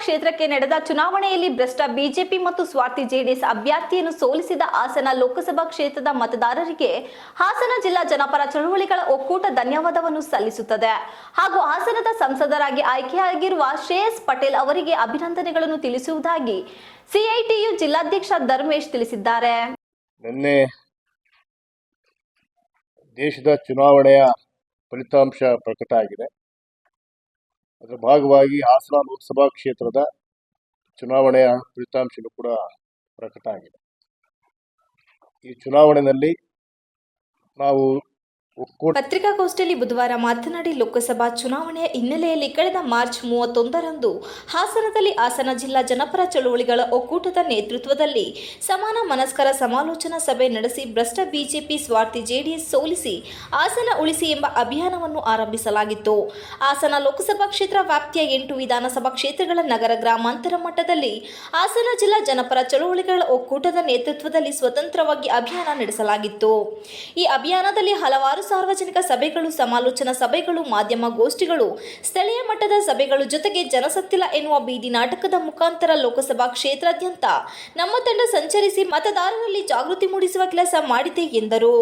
ಕ್ಷೇತ್ರಕ್ಕೆ ನಡೆದ ಚುನಾವಣೆಯಲ್ಲಿ ಭ್ರಷ್ಟ ಬಿಜೆಪಿ ಮತ್ತು ಸ್ವಾರ್ಥಿ ಜೆಡಿಎಸ್ ಅಭ್ಯರ್ಥಿಯನ್ನು ಸೋಲಿಸಿದ ಹಾಸನ ಲೋಕಸಭಾ ಕ್ಷೇತ್ರದ ಮತದಾರರಿಗೆ ಹಾಸನ ಜಿಲ್ಲಾ ಜನಪರ ಚಳವಳಿಗಳ ಒಕ್ಕೂಟ ಧನ್ಯವಾದವನ್ನು ಸಲ್ಲಿಸುತ್ತದೆ. ಹಾಗೂ ಹಾಸನದ ಸಂಸದರಾಗಿ ಆಯ್ಕೆಯಾಗಿರುವ ಶ್ರೇಯಸ್ ಪಟೇಲ್ ಅವರಿಗೆ ಅಭಿನಂದನೆಗಳನ್ನು ತಿಳಿಸುವುದಾಗಿ ಸಿಐಟಿಯು ಜಿಲ್ಲಾಧ್ಯಕ್ಷ ಧರ್ಮೇಶ್ ತಿಳಿಸಿದ್ದಾರೆ. ನಿನ್ನೆ ದೇಶದ ಚುನಾವಣೆಯ ಫಲಿತಾಂಶ ಪ್ರಕಟ ಆಗಿದೆ. ಅದರ ಭಾಗವಾಗಿ ಹಾಸನ ಲೋಕಸಭಾ ಕ್ಷೇತ್ರದ ಚುನಾವಣೆಯ ಫಲಿತಾಂಶಗಳು ಕೂಡ ಪ್ರಕಟ ಆಗಿದೆ ಈ ಚುನಾವಣೆಯಲ್ಲಿ ನಾವು ಪತ್ರಿಕಾಗೋಷ್ಠಿಯಲ್ಲಿ ಬುಧವಾರ ಮಾತನಾಡಿ ಲೋಕಸಭಾ ಚುನಾವಣೆಯ ಹಿನ್ನೆಲೆಯಲ್ಲಿ ಕಳೆದ ಮಾರ್ಚ್ ಮೂವತ್ತೊಂದರಂದು ಹಾಸನದಲ್ಲಿ ಹಾಸನ ಜಿಲ್ಲಾ ಜನಪರ ಚಳುವಳಿಗಳ ಒಕ್ಕೂಟದ ನೇತೃತ್ವದಲ್ಲಿ ಸಮಾನ ಮನಸ್ಕರ ಸಮಾಲೋಚನಾ ಸಭೆ ನಡೆಸಿ ಭ್ರಷ್ಟ ಬಿಜೆಪಿ ಸ್ವಾರ್ಥಿ ಜೆಡಿಎಸ್ ಸೋಲಿಸಿ ಹಾಸನ ಉಳಿಸಿ ಎಂಬ ಅಭಿಯಾನವನ್ನು ಆರಂಭಿಸಲಾಗಿತ್ತು. ಹಾಸನ ಲೋಕಸಭಾ ಕ್ಷೇತ್ರ ವ್ಯಾಪ್ತಿಯ ಎಂಟು ವಿಧಾನಸಭಾ ಕ್ಷೇತ್ರಗಳ ನಗರ ಗ್ರಾಮಾಂತರ ಮಟ್ಟದಲ್ಲಿ ಹಾಸನ ಜಿಲ್ಲಾ ಜನಪರ ಚಳುವಳಿಗಳ ಒಕ್ಕೂಟದ ನೇತೃತ್ವದಲ್ಲಿ ಸ್ವತಂತ್ರವಾಗಿ ಅಭಿಯಾನ ನಡೆಸಲಾಗಿತ್ತು. ಈ ಅಭಿಯಾನದಲ್ಲಿ ಹಲವಾರು ಸಾರ್ವಜನಿಕ ಸಭೆಗಳು, ಸಮಾಲೋಚನಾ ಸಭೆಗಳು, ಮಾಧ್ಯಮ ಗೋಷ್ಠಿಗಳು, ಸ್ಥಳೀಯ ಮಟ್ಟದ ಸಭೆಗಳು ಜೊತೆಗೆ ಜನಸತ್ತಿಲ್ಲ ಎನ್ನುವ ಬೀದಿ ನಾಟಕದ ಮುಖಾಂತರ ಲೋಕಸಭಾ ಕ್ಷೇತ್ರಾದ್ಯಂತ ನಮ್ಮ ತಂಡ ಸಂಚರಿಸಿ ಮತದಾರರಲ್ಲಿ ಜಾಗೃತಿ ಮೂಡಿಸುವ ಕೆಲಸ ಮಾಡಿದೆ ಎಂದರು.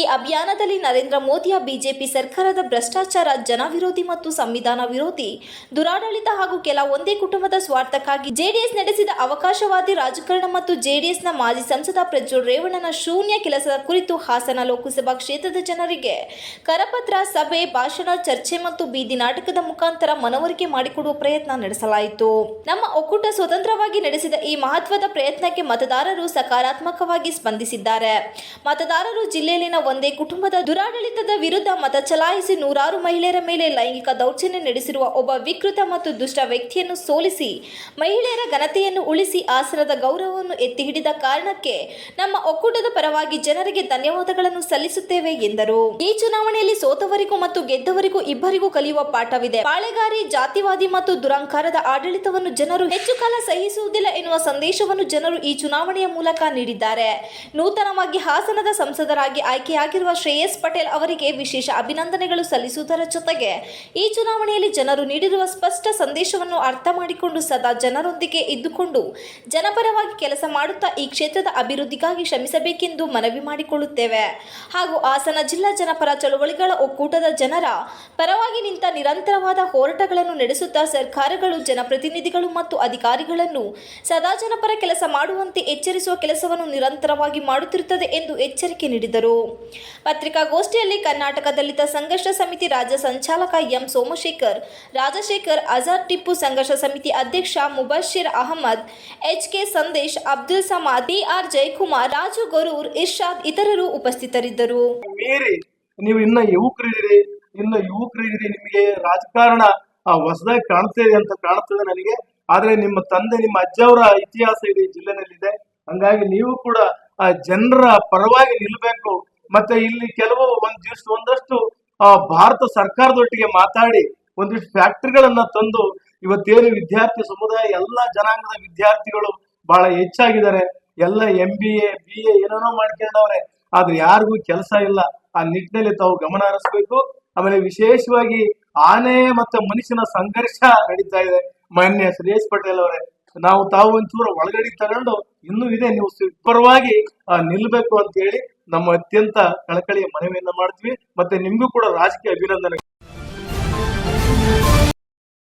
ಈ ಅಭಿಯಾನದಲ್ಲಿ ನರೇಂದ್ರ ಮೋದಿಯ ಬಿಜೆಪಿ ಸರ್ಕಾರದ ಭ್ರಷ್ಟಾಚಾರ, ಜನವಿರೋಧಿ ಮತ್ತು ಸಂವಿಧಾನ ವಿರೋಧಿ, ದುರಾಡಳಿತ ಹಾಗೂ ಕೆಲ ಒಂದೇ ಕುಟುಂಬದ ಸ್ವಾರ್ಥಕ್ಕಾಗಿ ಜೆಡಿಎಸ್ ನಡೆಸಿದ ಅವಕಾಶವಾದಿ ರಾಜಕಾರಣ ಮತ್ತು ಜೆಡಿಎಸ್ನ ಮಾಜಿ ಸಂಸದ ಪ್ರಜ್ವಲ್ ರೇವಣ್ಣನ ಶೂನ್ಯ ಕೆಲಸದ ಕುರಿತು ಹಾಸನ ಲೋಕಸಭಾ ಕ್ಷೇತ್ರದ ಜನರಿಗೆ ಕರಪತ್ರ ಸಭೆ, ಭಾಷಣ, ಚರ್ಚೆ ಮತ್ತು ಬೀದಿ ನಾಟಕದ ಮುಖಾಂತರ ಮನವರಿಕೆ ಮಾಡಿಕೊಡುವ ಪ್ರಯತ್ನ ನಡೆಸಲಾಯಿತು. ನಮ್ಮ ಒಕ್ಕೂಟ ಸ್ವತಂತ್ರವಾಗಿ ನಡೆಸಿದ ಈ ಮಹತ್ವದ ಪ್ರಯತ್ನಕ್ಕೆ ಮತದಾರರು ಸಕಾರಾತ್ಮಕವಾಗಿ ಸ್ಪಂದಿಸಿದ್ದಾರೆ. ಮತದಾರರು ಜಿಲ್ಲೆಯಲ್ಲಿನ ಒಂದೇ ಕುಟುಂಬದ ದುರಾಡಳಿತದ ವಿರುದ್ಧ ಮತ ಚಲಾಯಿಸಿ ನೂರಾರು ಮಹಿಳೆಯರ ಮೇಲೆ ಲೈಂಗಿಕ ದೌರ್ಜನ್ಯ ನಡೆಸಿರುವ ಒಬ್ಬ ವಿಕೃತ ಮತ್ತು ದುಷ್ಟ ವ್ಯಕ್ತಿಯನ್ನು ಸೋಲಿಸಿ, ಮಹಿಳೆಯರ ಘನತೆಯನ್ನು ಉಳಿಸಿ ಆಸನದ ಗೌರವವನ್ನು ಎತ್ತಿ ಹಿಡಿದ ಕಾರಣಕ್ಕೆ ನಮ್ಮ ಒಕ್ಕೂಟದ ಪರವಾಗಿ ಜನರಿಗೆ ಧನ್ಯವಾದಗಳನ್ನು ಸಲ್ಲಿಸುತ್ತೇವೆ ಎಂದರು. ಈ ಚುನಾವಣೆಯಲ್ಲಿ ಸೋತವರಿಗೂ ಮತ್ತು ಗೆದ್ದವರಿಗೂ ಇಬ್ಬರಿಗೂ ಕಲಿಯುವ ಪಾಠವಿದೆ. ಪಾಳೆಗಾರಿ ಜಾತಿವಾದಿ ಮತ್ತು ದುರಂಕಾರದ ಆಡಳಿತವನ್ನು ಜನರು ಹೆಚ್ಚು ಕಾಲ ಸಹಿಸುವುದಿಲ್ಲ ಎನ್ನುವ ಸಂದೇಶವನ್ನು ಜನರು ಈ ಚುನಾವಣೆಯ ಮೂಲಕ ನೀಡಿದ್ದಾರೆ. ನೂತನವಾಗಿ ಹಾಸನದ ಸಂಸದರಾಗಿ ಆಯ್ಕೆಯಾಗಿರುವ ಶ್ರೇಯಸ್ ಪಟೇಲ್ ಅವರಿಗೆ ವಿಶೇಷ ಅಭಿನಂದನೆಗಳು ಸಲ್ಲಿಸುವುದರ ಜೊತೆಗೆ ಈ ಚುನಾವಣೆಯಲ್ಲಿ ಜನರು ನೀಡಿರುವ ಸ್ಪಷ್ಟ ಸಂದೇಶವನ್ನು ಅರ್ಥ ಮಾಡಿಕೊಂಡು ಸದಾ ಜನರೊಂದಿಗೆ ಇದ್ದುಕೊಂಡು ಜನಪರವಾಗಿ ಕೆಲಸ ಮಾಡುತ್ತಾ ಈ ಕ್ಷೇತ್ರದ ಅಭಿವೃದ್ಧಿಗಾಗಿ ಶ್ರಮಿಸಬೇಕೆಂದು ಮನವಿ ಮಾಡಿಕೊಳ್ಳುತ್ತೇವೆ. ಹಾಗೂ ಹಾಸನ ಜಿಲ್ಲಾ ಜನಪರ ಚಳುವಳಿಗಳ ಒಕ್ಕೂಟದ ಜನರ ಪರವಾಗಿ ನಿಂತ ನಿರಂತರವಾದ ಹೋರಾಟಗಳನ್ನು ನಡೆಸುತ್ತಾ ಸರ್ಕಾರಗಳು, ಜನಪ್ರತಿನಿಧಿಗಳು ಮತ್ತು ಅಧಿಕಾರಿಗಳನ್ನು ಸದಾ ಜನಪರ ಕೆಲಸ ಮಾಡುವಂತೆ ಎಚ್ಚರಿಸುವ ಕೆಲಸವನ್ನು ನಿರಂತರವಾಗಿ ಮಾಡುತ್ತಿರುತ್ತದೆ ಎಂದು ಎಚ್ಚರಿಕೆ ನೀಡಿದರು. ಪತ್ರಿಕಾಗೋಷ್ಠಿಯಲ್ಲಿ ಕರ್ನಾಟಕ ದಲಿತ ಸಂಘರ್ಷ ಸಮಿತಿ ರಾಜ್ಯ ಸಂಚಾಲಕ ಎಂ ಸೋಮಶೇಖರ್, ರಾಜಶೇಖರ್ ಅಜಾದ್ ಟಿಪ್ಪು ಸಂಘರ್ಷ ಸಮಿತಿ ಅಧ್ಯಕ್ಷ Mubashir Ahmed, H K Sandesh, Abdul Samad D R Jayakumar, Raju Garur, Irshad ಇತರರು ಉಪಸ್ಥಿತರಿದ್ದರು. ನೀವು ಇನ್ನ ಯುವಕರಿದ್ದೀರಿ ಇನ್ನ ಯುವಕರಿದ್ದೀರಿ ನಿಮಗೆ ರಾಜಕಾರಣ ಹೊಸದಾಗಿ ಕಾಣ್ತಾ ಇದೆ ಅಂತ ಕಾಣ್ತದೆ ನನಗೆ. ಆದ್ರೆ ನಿಮ್ಮ ತಂದೆ ನಿಮ್ಮ ಅಜ್ಜವರ ಇತಿಹಾಸ ಇದೆ ಈ ಜಿಲ್ಲೆನಲ್ಲಿದೆ. ಹಂಗಾಗಿ ನೀವು ಕೂಡ ಆ ಜನರ ಪರವಾಗಿ ನಿಲ್ಬೇಕು. ಮತ್ತೆ ಇಲ್ಲಿ ಕೆಲವು ಒಂದ್ ದಿವಸ ಒಂದಷ್ಟು ಆ, ಭಾರತ ಸರ್ಕಾರದೊಟ್ಟಿಗೆ ಮಾತಾಡಿ ಒಂದಿಷ್ಟು ಫ್ಯಾಕ್ಟ್ರಿಗಳನ್ನ ತಂದು ಇವತ್ತೇನು ವಿದ್ಯಾರ್ಥಿ ಸಮುದಾಯ ಎಲ್ಲಾ ಜನಾಂಗದ ವಿದ್ಯಾರ್ಥಿಗಳು ಬಹಳ ಹೆಚ್ಚಾಗಿದ್ದಾರೆ. ಎಲ್ಲ M B A B A ಏನೇನೋ ಮಾಡ್ಕೊಂಡವ್ರೆ ಆದ್ರೆ ಯಾರಿಗೂ ಕೆಲಸ ಇಲ್ಲ. ಆ ನಿಟ್ಟಿನಲ್ಲಿ ತಾವು ಗಮನ ಹರಿಸ್ಬೇಕು. ಆಮೇಲೆ ವಿಶೇಷವಾಗಿ ಆನೆ ಮತ್ತೆ ಮನುಷ್ಯನ ಸಂಘರ್ಷ ನಡೀತಾ ಇದೆ. ಮಾನ್ಯ ಸುರೇಶ್ ಪಟೇಲ್ ಅವರೇ, ನಾವು ತಾವು ಒಂಚೂರು ಒಳಗಡೆ ತಗೊಂಡು ಇನ್ನೂ ಇದೆ. ನೀವು ಪರವಾಗಿ ನಿಲ್ಬೇಕು ಅಂತ ಹೇಳಿ ನಮ್ಮ ಅತ್ಯಂತ ಕಳಕಳಿಯ ಮನವಿಯನ್ನ ಮಾಡ್ತೀವಿ. ಮತ್ತೆ ನಿಮ್ಗೂ ಕೂಡ ರಾಜಕೀಯ ಅಭಿನಂದನೆ.